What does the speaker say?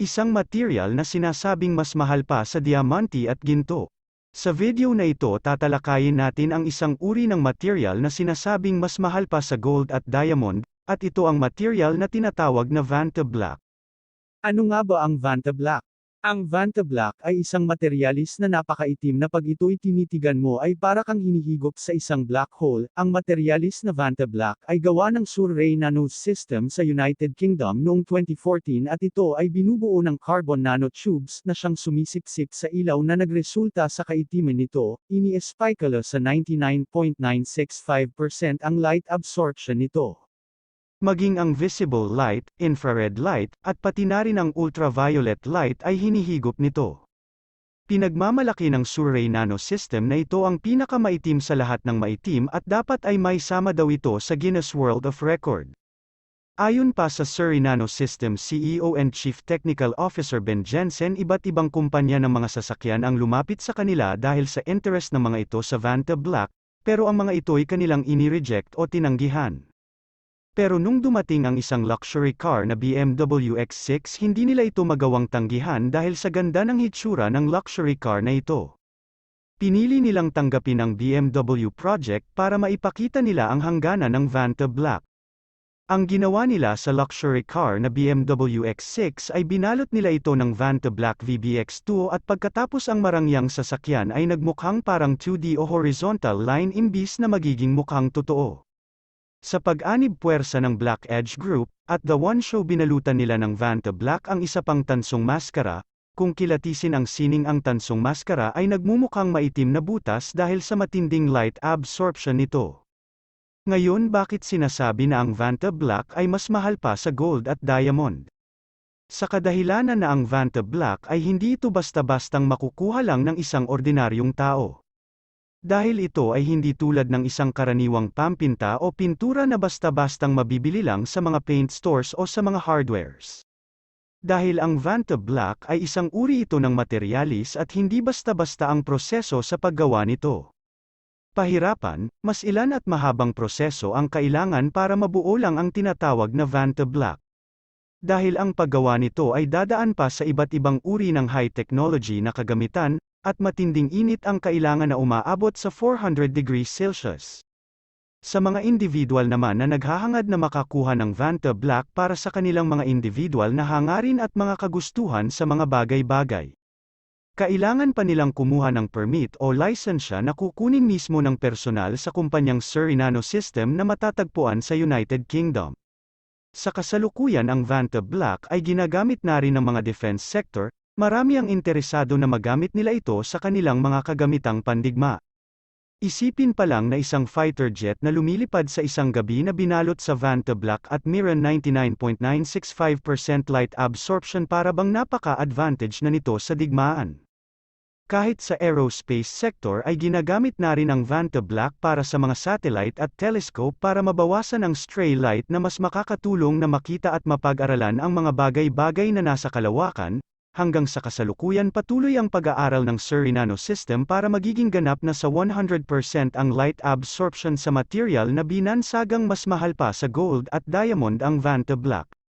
Isang material na sinasabing mas mahal pa sa diamante at ginto. Sa video na ito tatalakayin natin ang isang uri ng material na sinasabing mas mahal pa sa gold at diamond, at ito ang material na tinatawag na Vanta Black. Ano nga ba ang Vanta Black? Ang Vanta Black ay isang materialis na napakaitim na pag ito'y tinitigan mo ay para kang hinihigop sa isang black hole. Ang materialis na Vanta Black ay gawa ng Surrey Nanosystem sa United Kingdom noong 2014 at ito ay binubuo ng carbon nanotubes na siyang sumisipsip sa ilaw na nagresulta sa kaitiman nito. Ini-espikala sa 99.965% ang light absorption nito. Maging ang visible light, infrared light, at pati na rin ang ultraviolet light ay hinihigop nito. Pinagmamalaki ng Surrey Nanosystem na ito ang pinakamaitim sa lahat ng maitim at dapat ay may sama daw ito sa Guinness World of Record. Ayon pa sa Surrey Nanosystem CEO and Chief Technical Officer Ben Jensen iba't ibang kumpanya ng mga sasakyan ang lumapit sa kanila dahil sa interest ng mga ito sa Vanta Black, pero ang mga ito'y kanilang inireject o tinanggihan. Pero nung dumating ang isang luxury car na BMW X6 hindi nila ito magawang tanggihan dahil sa ganda ng hitsura ng luxury car na ito. Pinili nilang tanggapin ang BMW project para maipakita nila ang hangganan ng Vanta Black. Ang ginawa nila sa luxury car na BMW X6 ay binalot nila ito ng Vanta Black VBX2 at pagkatapos ang marangyang sasakyan ay nagmukhang parang 2D o horizontal line imbis na magiging mukhang totoo. Sa pag-anib puwersa ng Black Edge Group, at The One Show binalutan nila ng Vanta Black ang isa pang tansong maskara, kung kilatisin ang sining ang tansong maskara ay nagmumukhang maitim na butas dahil sa matinding light absorption nito. Ngayon bakit sinasabi na ang Vanta Black ay mas mahal pa sa gold at diamond? Sa kadahilanan na ang Vanta Black ay hindi ito basta-bastang makukuha lang ng isang ordinaryong tao. Dahil ito ay hindi tulad ng isang karaniwang pampinta o pintura na basta-bastang mabibili lang sa mga paint stores o sa mga hardwares. Dahil ang Vanta Black ay isang uri ito ng materialis at hindi basta-basta ang proseso sa paggawa nito. Pahirapan, mas ilan at mahabang proseso ang kailangan para mabuo lang ang tinatawag na Vanta Black. Dahil ang paggawa nito ay dadaan pa sa iba't ibang uri ng high technology na kagamitan, at matinding init ang kailangan na umaabot sa 400 degrees Celsius. Sa mga individual naman na naghahangad na makakuha ng Vanta Black para sa kanilang mga individual na hangarin at mga kagustuhan sa mga bagay-bagay. Kailangan pa nilang kumuha ng permit o lisensya na kukunin mismo ng personal sa kumpanyang Surrey Nanosystem na matatagpuan sa United Kingdom. Sa kasalukuyan ang Vanta Black ay ginagamit na rin ng mga defense sector, Marami ang interesado na magamit nila ito sa kanilang mga kagamitang pandigma. Isipin pa lang na isang fighter jet na lumilipad sa isang gabi na binalot sa Vanta Black at Miran 99.965% light absorption para bang napaka-advantage na nito sa digmaan. Kahit sa aerospace sector ay ginagamit na rin ang Vanta Black para sa mga satellite at telescope para mabawasan ang stray light na mas makakatulong na makita at mapag-aralan ang mga bagay-bagay na nasa kalawakan, hanggang sa kasalukuyan patuloy ang pag-aaral ng Surrey Nanosystem para magiging ganap na sa 100% ang light absorption sa material na binansagang mas mahal pa sa gold at diamond ang Vanta Black.